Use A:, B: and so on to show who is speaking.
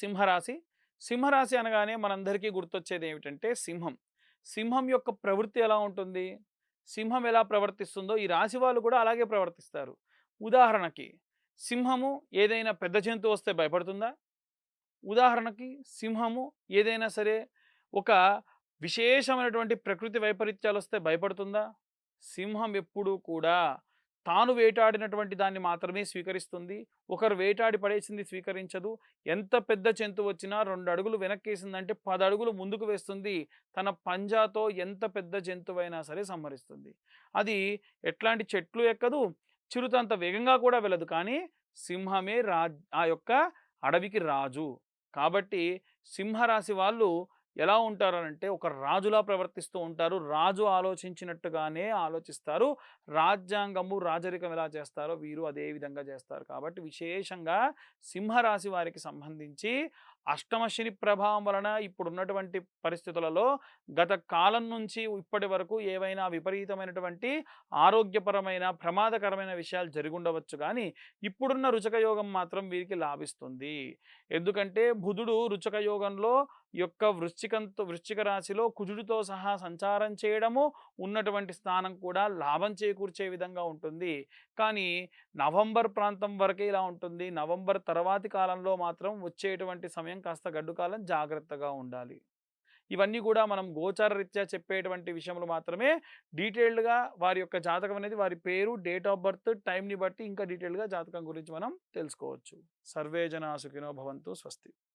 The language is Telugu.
A: సింహరాశి. సింహరాశి అనగానే మనందరికీ గుర్తొచ్చేది ఏమిటంటే సింహం. సింహం యొక్క ప్రవృత్తి ఎలా ఉంటుంది? సింహం ఎలా ప్రవర్తిస్తుందో ఈ రాశి వాళ్ళు కూడా అలాగే ప్రవర్తిస్తారు. ఉదాహరణకి సింహము ఏదైనా పెద్ద జంతువు వస్తే భయపడుతుందా? ఉదాహరణకి సింహము ఏదైనా సరే ఒక విశేషమైనటువంటి ప్రకృతి వైపరీత్యాలు వస్తే భయపడుతుందా? సింహం ఎప్పుడూ కూడా తాను వేటాడినటువంటి దాన్ని మాత్రమే స్వీకరిస్తుంది. ఒకరు వేటాడి పడేసింది స్వీకరించదు. ఎంత పెద్ద జంతువు వచ్చినా రెండు అడుగులు వెనక్కేసిందంటే పది అడుగులు ముందుకు వేస్తుంది. తన పంజాతో ఎంత పెద్ద జంతువైనా సరే సంహరిస్తుంది. అది ఎట్లాంటి చెట్లు ఎక్కదు. చిరుతంత వేగంగా కూడా వెళ్ళదు. కానీ సింహమే రా ఆ యొక్క అడవికి రాజు. కాబట్టి సింహరాశి వాళ్ళు ఎలా ఉంటారనంటే ఒక రాజులా ప్రవర్తిస్తూ ఉంటారు. రాజు ఆలోచించినట్టుగానే ఆలోచిస్తారు. రాజ్యాంగము రాజరికం ఎలా చేస్తారో వీరు అదే విధంగా చేస్తారు. కాబట్టి విశేషంగా సింహరాశి వారికి సంబంధించి అష్టమ శని ప్రభావం వలన ఇప్పుడు ఉన్నటువంటి పరిస్థితులలో గత కాలం నుంచి ఇప్పటి వరకు ఏవైనా విపరీతమైనటువంటి ఆరోగ్యపరమైన ప్రమాదకరమైన విషయాలు జరుగుండవచ్చు కానీ ఇప్పుడున్న రుచక యోగం మాత్రం వీరికి లాభిస్తుంది. ఎందుకంటే బుధుడు రుచక యోగంలో యొక్క వృశ్చికంతో వృశ్చిక రాశిలో కుజుడితో సహా సంచారం చేయడము ఉన్నటువంటి స్థానం కూడా లాభం చేకూర్చే విధంగా ఉంటుంది. కానీ నవంబర్ ప్రాంతం వరకే ఇలా ఉంటుంది. నవంబర్ తర్వాతి కాలంలో మాత్రం వచ్చేటువంటి సమయం సమయం కాస్త గడ్డు కాలం జాగ్రత్తగా ఉండాలి. ఇవన్నీ కూడా మనం గోచార రీత్యా చెప్పేటువంటి విషయంలో మాత్రమే డీటెయిల్డ్గా వారి యొక్క జాతకం అనేది వారి పేరు డేట్ ఆఫ్ బర్త్ టైంని బట్టి ఇంకా డీటెయిల్గా జాతకం గురించి మనం తెలుసుకోవచ్చు. సర్వే జనా సుఖినో భవంతు స్వస్తి.